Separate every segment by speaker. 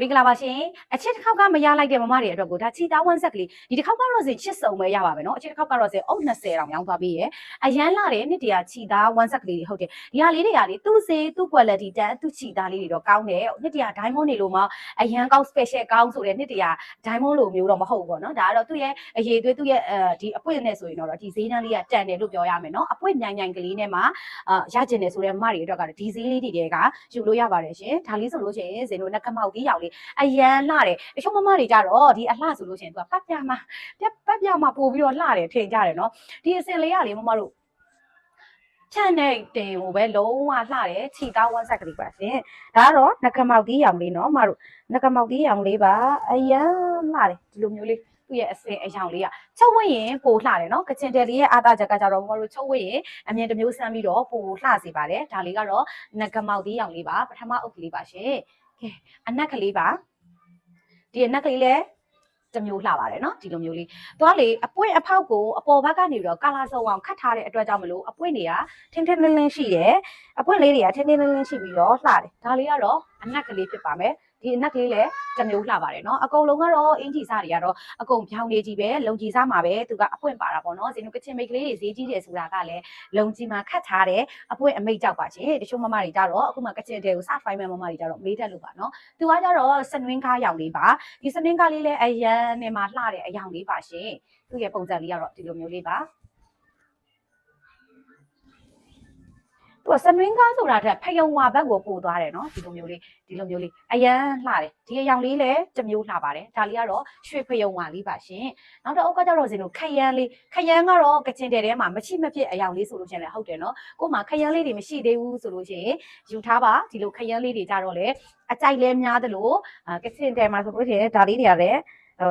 Speaker 1: မင်္ဂလာပါရှင်အချစ်တစ်ခေါက်ကမရလိုက်တဲ့မမတွေအတွက်ကိုဒါချီသားဝမ်းဆက်ကလေးဒီတစ်ခေါက်ကတော့စင်ချစ်စုံပဲရပါပဲเนาะအချစ်တစ်ခေါက်ကတော့စင်အုပ်20တောင်ရောင်းသွားပြီးရယ်အရန်လာတဲ့နှစ်တရာချီသားဝမ်းဆက်ကလေးတွေဟုတ်တယ်ဒီဟာလေးတွေကလေသူ့စေသူ့ quality တန်သူ့ချီသားလေးတွေတော့ကောင်းတယ်နှစ်တရာ diamond တွေလို့မှအရန်ကောင်း special ကောင်းဆိုတဲ့နှစ်တရာ diamond လိုမျိုးတော့မဟုတ်ဘူးပေါ့เนาะဒါကတော့သူ့ရဲ့အရေးသွေးသူ့ရဲ့အဲဒီအပွင့်နဲ့ဆိုရင်တော့ဒီဈေးနှန်းလေးကတန်တယ်လို့ပြောရမယ်เนาะအပွင့်ညံညံကလေးနဲ့မှအာရကျင်တယ်ဆိုတဲ့မမတွေအတွက်ကတော့ဒီဈေးလေးတွေကယူလို့ရပါတယ်ရှင်ဒါလေးဆိုလို့ရှိရင်ဇင်တို့နှက်ကမောက်ကြီးရောင်လေး အရန်လှတယ်တချို့မမတွေကြတော့ဒီအလှဆိုလို့ရှိရင်သူကပတ်ပြမှာပြပတ်ပြမှာပို့ပြီးတော့လှတယ်ထင်ကြတယ်နော်ဒီအစင်လေးကလေမမတို့ချန်တဲ့တင်ကိုပဲလုံးဝလှတယ်ခြိသားဝမ်းဆက်ကလေးပါရှင်ဒါကတော့နှကမောက်တီးရောင်လေးနော်မတို့နှကမောက်တီးရောင်လေးပါအရန်လှတယ်ဒီလိုမျိုးလေးသူ့ရဲ့အစင်အယောင်လေးကချုပ်ဝင့်ရင်ပိုလှတယ်နော်ကချင်တယ်လေးရဲ့အာသာချက်ကကြတော့မမတို့ချုပ်ဝင့်ရင်အမြင်တစ်မျိုးဆန်းပြီးတော့ပိုလှစေပါတယ်ဒါလေးကတော့နှကမောက်တီးရောင်လေးပါပထမအုပ်ကလေးပါရှင် ကဲအနက်ကလေးပါဒီအနက်ကလေးလည်းတစ်မျိုးလှပါတယ်နော်ဒီလိုမျိုးလေးသွားလေအပွင့်အဖောက်ကိုအပေါ်ဘက်ကနေပြီးတော့ကာလာစုံအောင်ခတ်ထားတဲ့အတွက်ကြောင့်မလို့အပွင့်တွေကထင်းထင်းလင်းလင်းရှိတယ်အပွင့်လေးတွေကထင်းထင်းလင်းလင်းရှိပြီးတော့လှတယ်ဒါလေးကတော့အနက်ကလေးဖြစ်ပါမယ်ဒီအနက်ကလေးလည်း တစ်မျိုးလှပါတယ်နော်အကုန်လုံးကတော့အင်ဂျီစားတွေကတော့အကုန်ဖြောင်းနေကြီးပဲလုံကြီးစားမှာပဲသူကအပွင့်ပါတာပေါ့နော်ဇင်းတို့ကချင်မိတ်ကလေးတွေဈေးကြီးတယ်ဆိုတာကလည်းလုံကြီးမှာခတ်ထားတယ်အပွင့်အမိတ်ကြောက်ပါရှင်တချို့မမတွေကြတော့အခုမှကချင်တယ်ကိုစဖိုင်းမဲ့မမတွေကြတော့မေးတတ်လို့ပါနော်သူကကြတော့စနွင်းကားရောင်လေးပါဒီစနင်းကားလေးလည်းအရန်နဲ့မှလှတဲ့အယောင်လေးပါရှင်သူ့ရဲ့ပုံစံလေးကတော့ဒီလိုမျိုးလေးပါ ကစနင်းကားဆိုတာတက်ဖယုံဝါဘက်ကိုပို့သွားတယ်နော်ဒီလိုမျိုးလေးဒီလိုမျိုးလေးအရန်လှတယ်ဒီအယောင်လေးလည်းတစ်မျိုးလှပါတယ်ဒါလေးကတော့ရွှေဖယုံဝါလေးပါရှင်နောက်တော့အုတ်ကကြတော့စင်တို့ခရမ်းလေးခရမ်းကတော့ကချင်တဲ့ထဲမှာမချိမဖြစ်အယောင်လေးဆိုလို့ရှိရင်လည်းဟုတ်တယ်နော်ကို့မှာခရမ်းလေးတွေမရှိသေးဘူးဆိုလို့ရှိရင်ယူထားပါဒီလိုခရမ်းလေးတွေကြတော့လေအကြိုက်လဲများသလိုအာကချင်တဲ့မှာဆိုလို့ရှိရင်ဒါလေးတွေကလည်းအ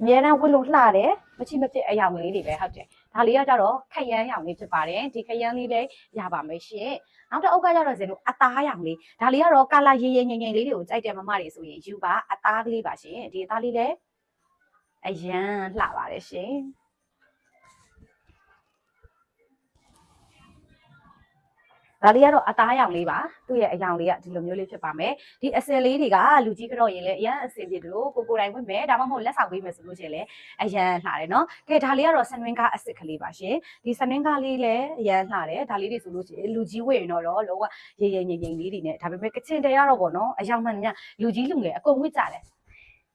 Speaker 1: အများအားဝတ်လို့လှတယ်မချိမဖြစ်အယောင်လေးတွေပဲဟုတ်တယ် ဒါလေးကကြတော့ခရမ်းရောင်လေးဖြစ်ပါတယ်ဒီခရမ်းလေးလည်းရပါမယ်ရှင်နောက်တစ်အုပ်ကကြတော့ဇင်တို့အသားရောင်လေးဒါလေးကတော့ကာလာရေးရေးငိမ့်ငိမ့်လေးတွေကိုကြိုက်တဲ့မမတွေဆိုရင်ယူပါအသားကလေးပါရှင်ဒီအသားလေးလည်းအရန်လှပါတယ်ရှင် ဒါလေးကတော့အသားရောင်လေးပါသူ့ရဲ့အယောင်လေးကဒီလိုမျိုးလေးဖြစ်ပါမယ်ဒီအစင်လေးတွေကလူကြီးကတော့ရင်လည်းအရန်အစင်ပြစ်လို့ကိုကိုယ်တိုင်ဝင်မယ်ဒါမှမဟုတ်လက်ဆောင်ပေးမယ်ဆိုလို့ရှိရင်လည်းအရန်လှတယ်နော်ကဲဒါလေးကတော့ဆနွင်းကားအစ်စ်ကလေးပါရှင်ဒီဆနွင်းကားလေးလည်းအရန်လှတယ်ဒါလေးတွေဆိုလို့ရှိရင်လူကြီးဝေရင်တော့တော့လောကရေရေငိမ့်ငိမ့်လေးတွေနဲ့ဒါပေမဲ့ကချင်တဲရတော့ပေါ့နော်အယောင်မှန်ညာလူကြီးလူငယ်အကုန်ဝစ်ကြတယ်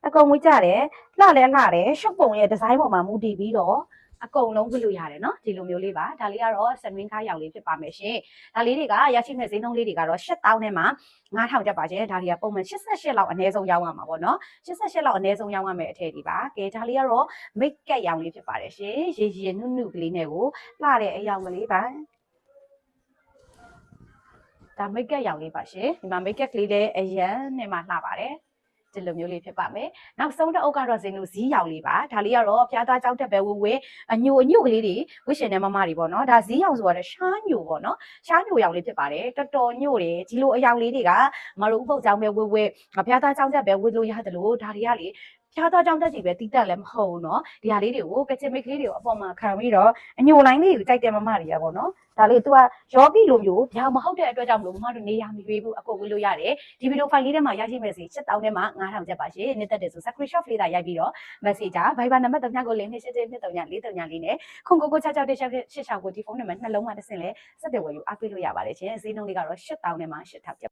Speaker 1: အကုန်ဝစ်ကြတယ်လှလဲလှတယ်ရှုပ်ပုံရဲ့ဒီဇိုင်းပေါ်မှာမူတည်ပြီးတော့ အကုန်လုံးဝစ်လို့ရတယ်နော်ဒီလိုမျိုးလေးပါဒါလေးကတော့ဆနွင်းကားရောင်လေးဖြစ်ပါမယ်ရှင်ဒါလေးတွေကရရှိမဲ့ဈေးနှုန်းလေးတွေကတော့8000နဲ့မှ9000တက်ပါရှင်ဒါတွေကပုံမှန်88လောက်အနည်းဆုံးရောင်းရမှာပေါ့နော်88လောက်အနည်းဆုံးရောင်းရမယ့်အထည်ဒီပါကဲဒါလေးကတော့ make up ရောင်လေးဖြစ်ပါတယ်ရှင်ရေရေနုနုကလေးနဲ့ကိုလှတဲ့အရောင်ကလေးပါဒါ make up ရောင်လေးပါရှင်ဒီမှာ make up ကလေးလည်းအရန်နဲ့မှလှပါတယ် ဒီလိုမျိုးလေးဖြစ်ပါမယ်။နောက်ဆုံးတစ်အုပ်ကတော့ဇင်းတို့ဇီးရောင်လေးပါ။ဒါလေးကတော့ဖျားသားကြောက်တက်ပဲဝဝဲအညိုအညိုကလေးတွေဝစ်ရှင်တဲ့မမတွေပေါ့နော်။ဒါဇီးရောင်ဆိုတော့ရှားညိုပေါ့နော်။ရှားညိုရောင်လေးဖြစ်ပါတယ်။တော်တော်ညိုတယ်ဒီလိုအရောင်လေးတွေကမတို့ဥပုပ်ကြောင်ပဲဝဝဲဖျားသားကြောက်တက်ပဲဝစ်လို့ရတယ်လို့ဒါတွေကလေ ဖျားသားကြောင့်တက်စီပဲတီးတက်လည်းမဟုတ်ဘူးเนาะဒီဟာလေးတွေကိုကချင်မိတ်ကလေးတွေကိုအပေါ်မှာခံပြီးတော့အညိုလိုင်းလေးကိုကြိုက်တဲ့မမတွေကပေါ့နော်ဒါလေး तू ကယောဂီလိုမျိုးဗျာမဟုတ်တဲ့အတွက်ကြောင့်မလို့မမတို့နေရမရွေးဘူးအကုန်ဝေးလို့ရတယ်ဒီဗီဒီယိုဖိုင်လေးထဲမှာရရှိမယ်စီ7000ထဲမှာ9000ကျပ်ပါရှင်နှစ်သက်တယ်ဆို screenshot လေးသာရိုက်ပြီးတော့ message อ่ะ Viber နံပါတ်3ညကိုလင်းနေရှင်းတဲ့239 439လေးနဲ့ခုန်ကိုကို66တက်66ကိုဒီဖုန်းနံပါတ်နှလုံးမှာတစ်ဆင့်လဲဆက်တယ်ဝယ်ယူအားပေးလို့ရပါတယ်ရှင်ဈေးနှုန်းလေးကတော့8000ထဲမှာ8000ကျပ်